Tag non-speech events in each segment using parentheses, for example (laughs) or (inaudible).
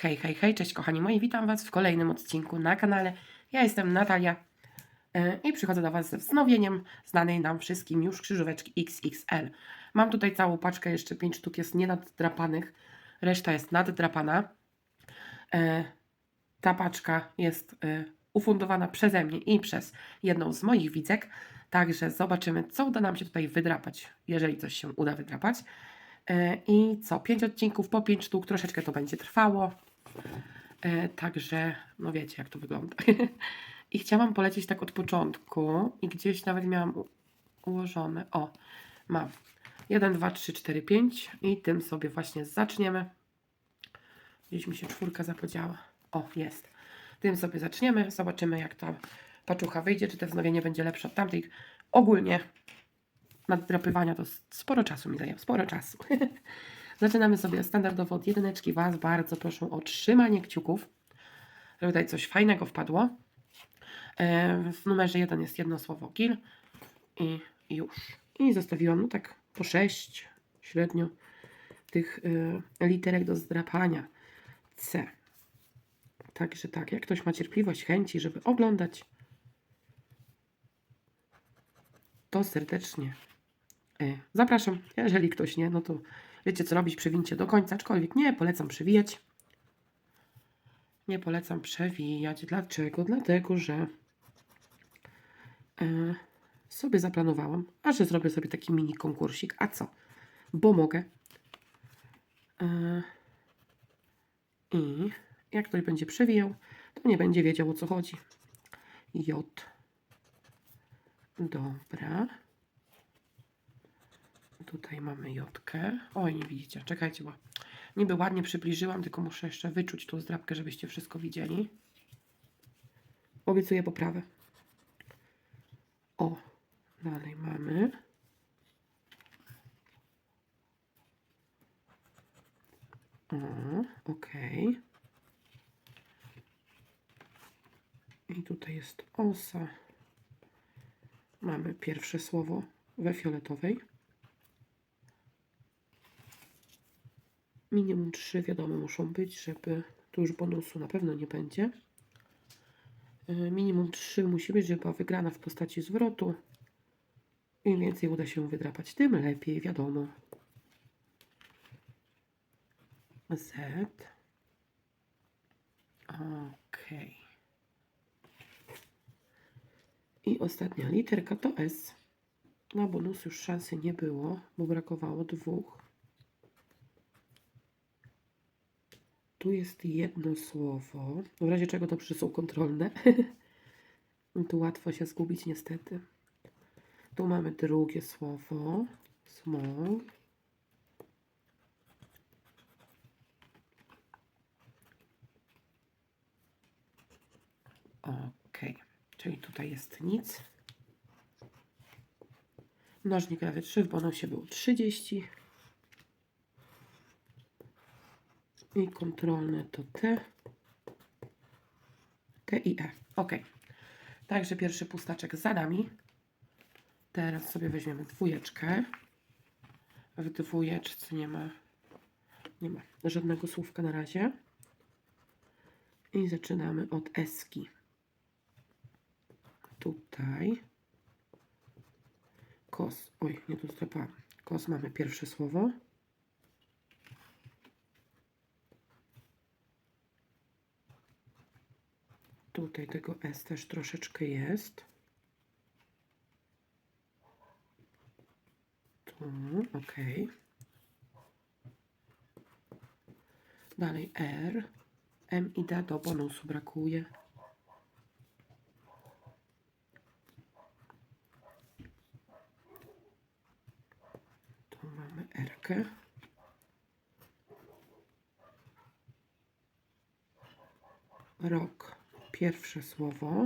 Hej, hej, hej, cześć kochani moi, witam Was w kolejnym odcinku na kanale. Ja jestem Natalia e, i przychodzę do Was ze wznowieniem znanej nam wszystkim już krzyżóweczki XXL. Mam tutaj całą paczkę, jeszcze 5 sztuk jest nienaddrapanych, reszta jest naddrapana. E, Ta paczka jest e, ufundowana przeze mnie i przez jedną z moich widzek, także zobaczymy, co uda nam się tutaj wydrapać, jeżeli coś się uda wydrapać. I co? Pięć odcinków po pięć sztuk, troszeczkę to będzie trwało. E, Także, no wiecie, jak to wygląda. (laughs) I chciałam polecieć tak od początku i gdzieś nawet miałam ułożone. O, mam. 1, 2, 3, 4, 5 i tym sobie właśnie zaczniemy. Gdzieś mi się czwórka zapodziała. O, jest. Tym sobie zaczniemy. Zobaczymy, jak ta paczucha wyjdzie, czy to wznowienie będzie lepsze od tamtych. Ogólnie naddrapywania to sporo czasu mi zajęło, sporo czasu. (laughs) Zaczynamy sobie standardowo od jedyneczki. Was bardzo proszę o trzymanie kciuków, żeby tutaj coś fajnego wpadło. E, W numerze 1 jest jedno słowo kill i już. I zostawiłam no tak po 6 średnio tych y, literek do zdrapania. C. Także tak, jak ktoś ma cierpliwość, chęci, żeby oglądać, to serdecznie e, zapraszam. Jeżeli ktoś nie, no to wiecie co robić, przewincie do końca, aczkolwiek nie polecam przewijać. Nie polecam przewijać. Dlaczego? Dlatego, że e, sobie zaplanowałam, a że zrobię sobie taki mini konkursik. A co? Bo mogę. E, I jak ktoś będzie przewijał, to nie będzie wiedział o co chodzi. J. Dobra. Tutaj mamy jotkę. Oj, nie widzicie. Czekajcie, bo niby ładnie przybliżyłam, tylko muszę jeszcze wyczuć tą zdrabkę, żebyście wszystko widzieli. Obiecuję poprawę. O, dalej mamy. O, okej. I tutaj jest osa. Mamy pierwsze słowo we fioletowej. Minimum trzy wiadomo muszą być, żeby tu już bonusu na pewno nie będzie. E, Minimum trzy musi być, żeby była wygrana w postaci zwrotu. Im więcej uda się wydrapać, tym lepiej, wiadomo. Z. Okej. I ostatnia literka to S. Na bonus już szansy nie było, bo brakowało dwóch. Tu jest jedno słowo. W razie czego dobrze są kontrolne. (laughs) tu łatwo się zgubić niestety. Tu mamy drugie słowo. Small. Ok, czyli tutaj jest nic. Mnożnik razy 3 w bonusie był 30. I kontrolne to T. T i E. Ok. Także pierwszy pustaczek za nami. Teraz sobie weźmiemy dwójeczkę. W dwójeczce nie ma, nie ma żadnego słówka na razie. I zaczynamy od eski. Tutaj. Kos. Oj, nie tu. Kos mamy pierwsze słowo. Tutaj tego S też troszeczkę jest. Tu, ok. Dalej R. M i D do bonusu brakuje. Tu mamy R. -kę. Rok. Pierwsze słowo.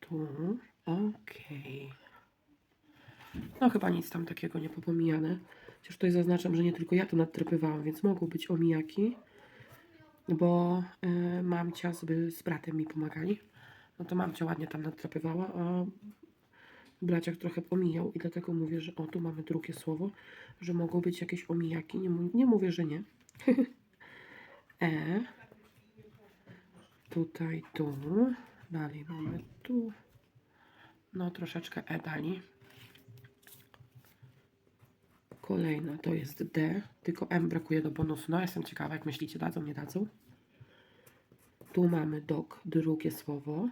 Tu. Okej. No chyba nic tam takiego nie popomijane. Chociaż tutaj zaznaczam, że nie tylko ja to nadtrypywałam, więc mogą być omijaki. Bo y, mamcia z, z bratem mi pomagali. No to mamcia ładnie tam nadtrapywała, a Braciak trochę pomijał i dlatego mówię, że o, tu mamy drugie słowo, że mogą być jakieś omijaki. Nie, nie mówię, że nie. (laughs) e. Tutaj, tu. Dalej mamy tu. No, troszeczkę E dali. Kolejna to jest D, tylko M brakuje do bonusu. No, jestem ciekawa, jak myślicie, dadzą, nie dadzą. Tu mamy dog, drugie słowo.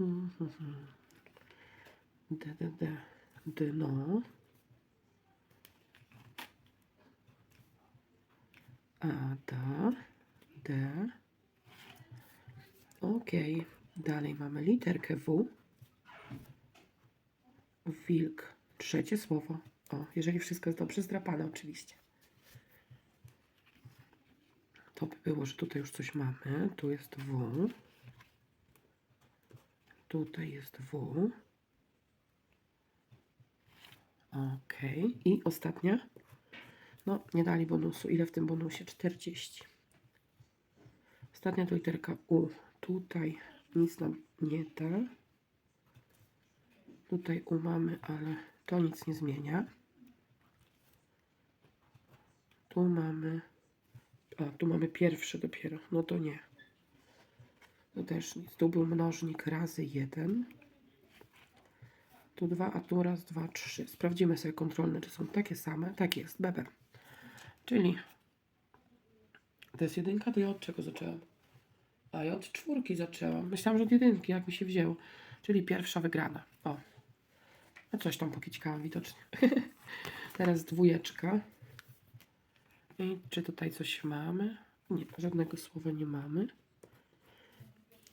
Mhm, mhm. D, D, D, dno. Ada, D. Ok, dalej mamy literkę W. Wilk, trzecie słowo. O, jeżeli wszystko jest dobrze zdrapane, oczywiście. To by było, że tutaj już coś mamy. Tu jest W. Tutaj jest W. Ok. I ostatnia. No, nie dali bonusu. Ile w tym bonusie? 40. Ostatnia to literka U. Tutaj nic nam nie da. Tutaj U mamy, ale to nic nie zmienia. Tu mamy. A, tu mamy pierwszy dopiero. No to nie. To też nic. Tu był mnożnik razy jeden. Tu dwa, a tu raz, dwa, trzy. Sprawdzimy sobie kontrolne, czy są takie same. Tak jest, bebe. Czyli to jest jedynka, to ja od czego zaczęłam? A ja od czwórki zaczęłam. Myślałam, że od jedynki, jak mi się wzięło. Czyli pierwsza wygrana. O. No coś tam pokićkałam widocznie. (laughs) Teraz dwójeczka. I czy tutaj coś mamy? Nie, żadnego słowa nie mamy.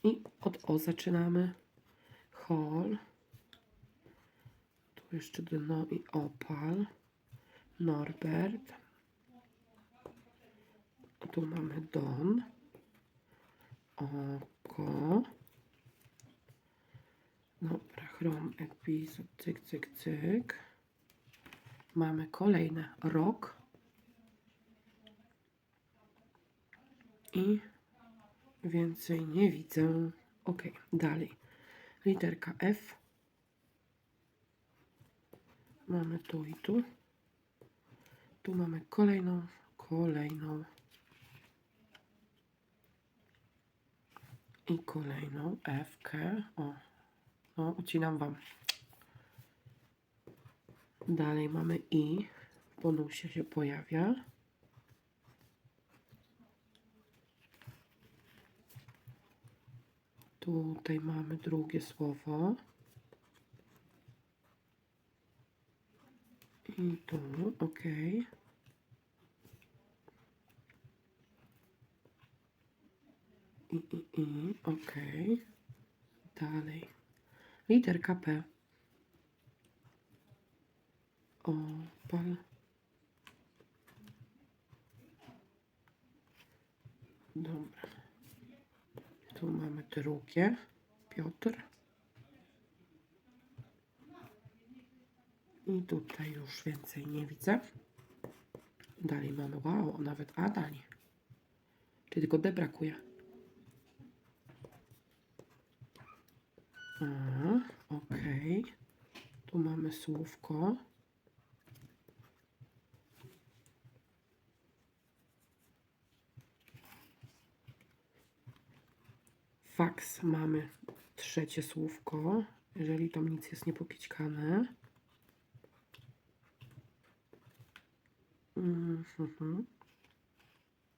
I od O zaczynamy. Hol. Tu jeszcze dno i opal. Norbert. Tu mamy Don. Oko. Dobra, chrom, epizod, cyk, cyk, cyk. Mamy kolejne rok. I więcej nie widzę. Ok, dalej. Literka F. Mamy tu i tu. Tu mamy kolejną, kolejną. I kolejną F. O, no, ucinam Wam. Dalej mamy I. W bonusie się pojawia. Tutaj mamy drugie słowo. I tu, ok. I, i, i, ok. Dalej. Literka P. Opal. Dobra. Tu mamy drugie. Piotr. I tutaj już więcej nie widzę. Dalej mamy, wow, nawet A dali. Czyli tylko D brakuje. Okej. Tu mamy słówko. Faks mamy trzecie słówko, jeżeli tam nic jest niepokićkane. Mhm.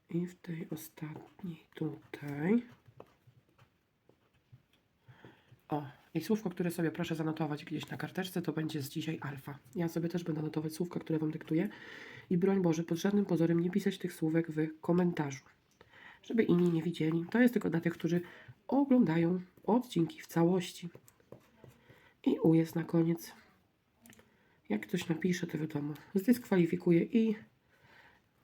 I w tej ostatniej tutaj. O, i słówko, które sobie proszę zanotować gdzieś na karteczce, to będzie z dzisiaj alfa. Ja sobie też będę notować słówka, które Wam dyktuję. I broń Boże, pod żadnym pozorem nie pisać tych słówek w komentarzu, żeby inni nie widzieli. To jest tylko dla tych, którzy oglądają odcinki w całości. I U jest na koniec. Jak ktoś napisze, to wiadomo, zdyskwalifikuje i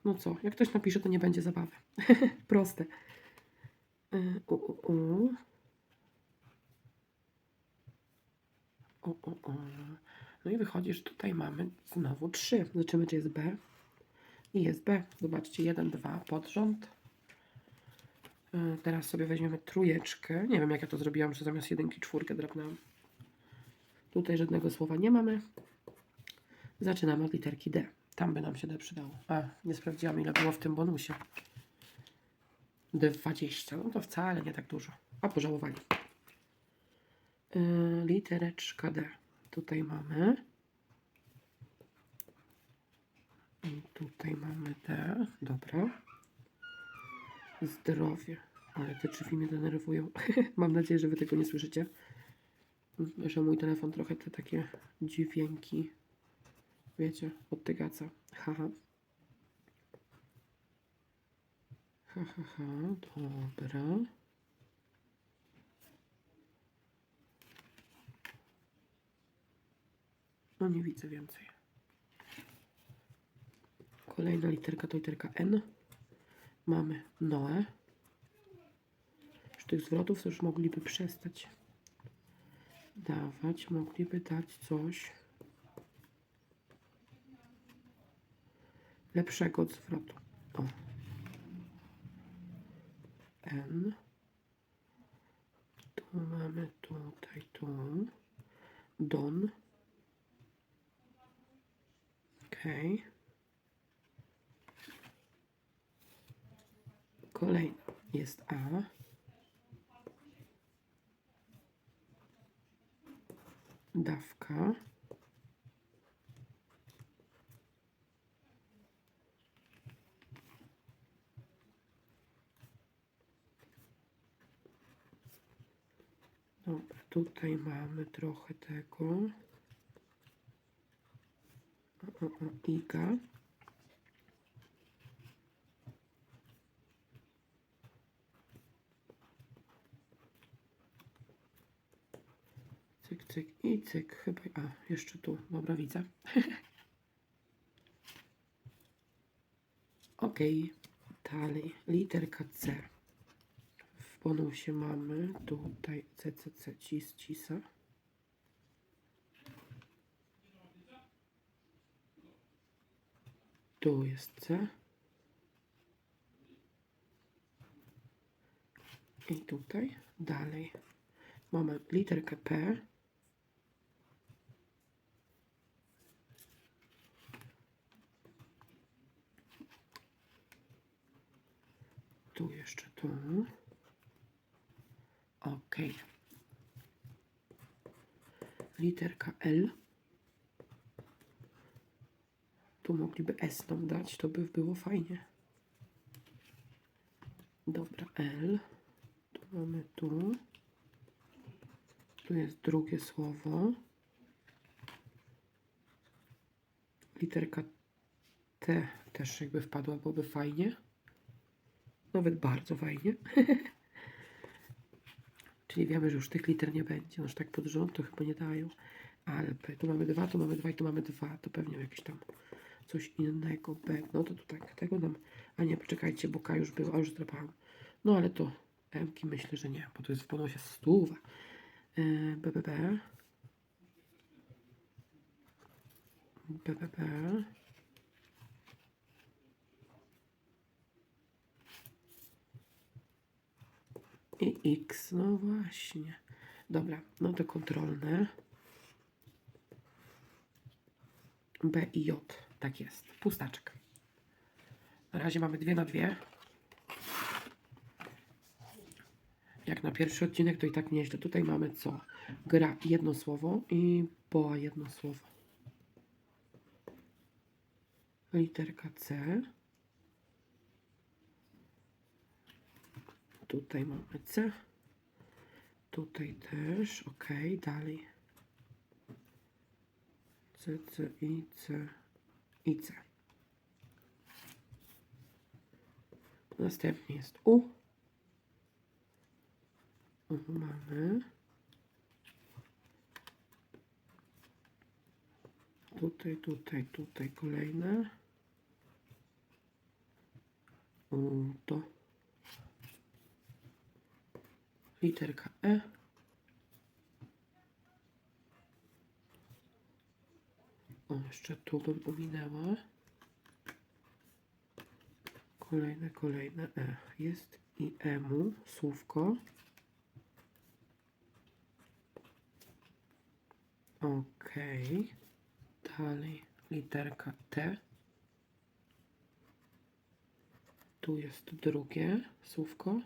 no co, jak ktoś napisze, to nie będzie zabawy. (laughs) Proste. Y, U, u, u. O, o, o. No i wychodzi, że tutaj mamy znowu trzy. Zobaczymy, czy jest B. I jest B. Zobaczcie, jeden, dwa pod rząd. Y, Teraz sobie weźmiemy trójeczkę. Nie wiem, jak ja to zrobiłam, że zamiast jedynki czwórkę drapnęłam. Tutaj żadnego słowa nie mamy. Zaczynamy od literki D. Tam by nam się D przydało. A, nie sprawdziłam ile było w tym bonusie. D20. No to wcale nie tak dużo. A pożałowali. Yy, litereczka D. Tutaj mamy. I tutaj mamy D. Dobra. Zdrowie. Ale te drzwi mnie denerwują. (laughs) Mam nadzieję, że wy tego nie słyszycie. Że mój telefon trochę te takie dźwięki, wiecie, odtygaca. Haha. Ha, ha, ha. Dobra. No nie widzę więcej. Kolejna literka to literka N. Mamy Noe. Już tych zwrotów już mogliby przestać dawać. Mogliby dać coś lepszego od zwrotu. O. N. Tu mamy tutaj, tu. Don. Okej. Kolejna jest A. Dawka. Dobra, tutaj mamy trochę tego. O, o, o, Iga. Cyk, i cyk. Chyba. A, jeszcze tu. Dobra, widzę. (laughs) ok. Dalej. Literka C. W bonusie mamy tutaj CCC, cis, cisa. Tu jest C. I tutaj dalej mamy literkę P. Tu jeszcze tu. Ok. Literka L. Tu mogliby S nam dać, to by było fajnie. Dobra, L. Tu mamy tu. Tu jest drugie słowo. Literka T też jakby wpadła, byłoby fajnie. Nawet bardzo fajnie. (laughs) Czyli wiemy, że już tych liter nie będzie. Już tak pod rząd to chyba nie dają. Ale P. Tu mamy dwa, tu mamy dwa i tu mamy dwa. To pewnie jakieś tam coś innego. B. No to tu tak. Tego nam... A nie, poczekajcie, bo K już była, a już zdrapałam. No ale to M-ki myślę, że nie, bo to jest w bonusie stuwa. Yy, BBB. BBB. I X, no właśnie. Dobra, no to kontrolne. B i J, tak jest. Pustaczek. Na razie mamy dwie na dwie. Jak na pierwszy odcinek to i tak nieźle. Tutaj mamy co? Gra jedno słowo i boa jedno słowo. Literka C. Tutaj mamy C. Tutaj też. Ok, dalej. C, C, I, C, I, C. Następnie jest U. U mamy. Tutaj, tutaj, tutaj kolejne. U, to. Literka E. O, jeszcze tu bym ominęła. Kolejne, kolejne E. Jest i emu, słówko. Ok. Dalej literka T. Tu jest drugie słówko.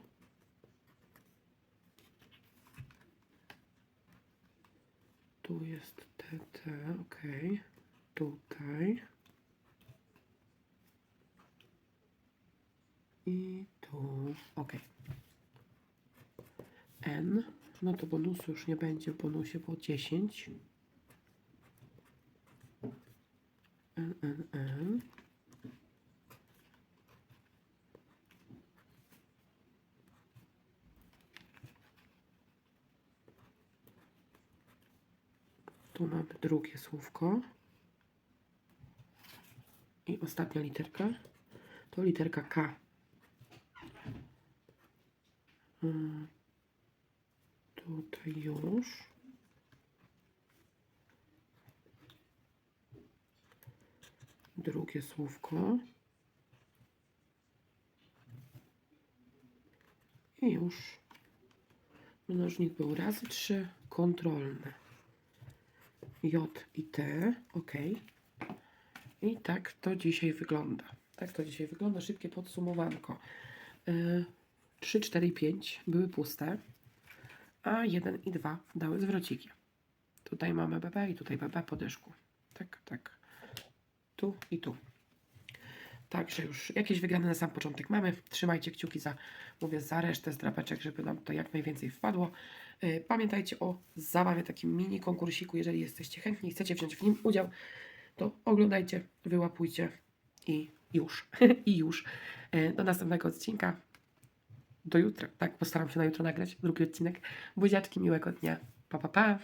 Tu jest TT, ok. Tutaj. I tu, ok. N, no to bonusu już nie będzie w bonusie, bo 10. N, N, N. Tu mamy drugie słówko. I ostatnia literka. To literka K. Mm, Tutaj już. Drugie słówko. I już. Mnożnik był razy trzy, kontrolne. J i T, ok. I tak to dzisiaj wygląda. Tak to dzisiaj wygląda. Szybkie podsumowanko. Y, 3, 4 i 5 były puste, a 1 i 2 dały zwrociki. Tutaj mamy BB i tutaj BB po dyszku. Tak, tak. Tu i tu. Także już jakieś wygrane na sam początek mamy. Trzymajcie kciuki za, mówię, za resztę z drapeczek, żeby nam to jak najwięcej wpadło. Y, Pamiętajcie o zabawie, takim mini konkursiku. Jeżeli jesteście chętni i chcecie wziąć w nim udział, to oglądajcie, wyłapujcie i już. (laughs) I już. Y, Do następnego odcinka. Do jutra. Tak, postaram się na jutro nagrać drugi odcinek. Buziaczki, miłego dnia. Pa, pa, pa.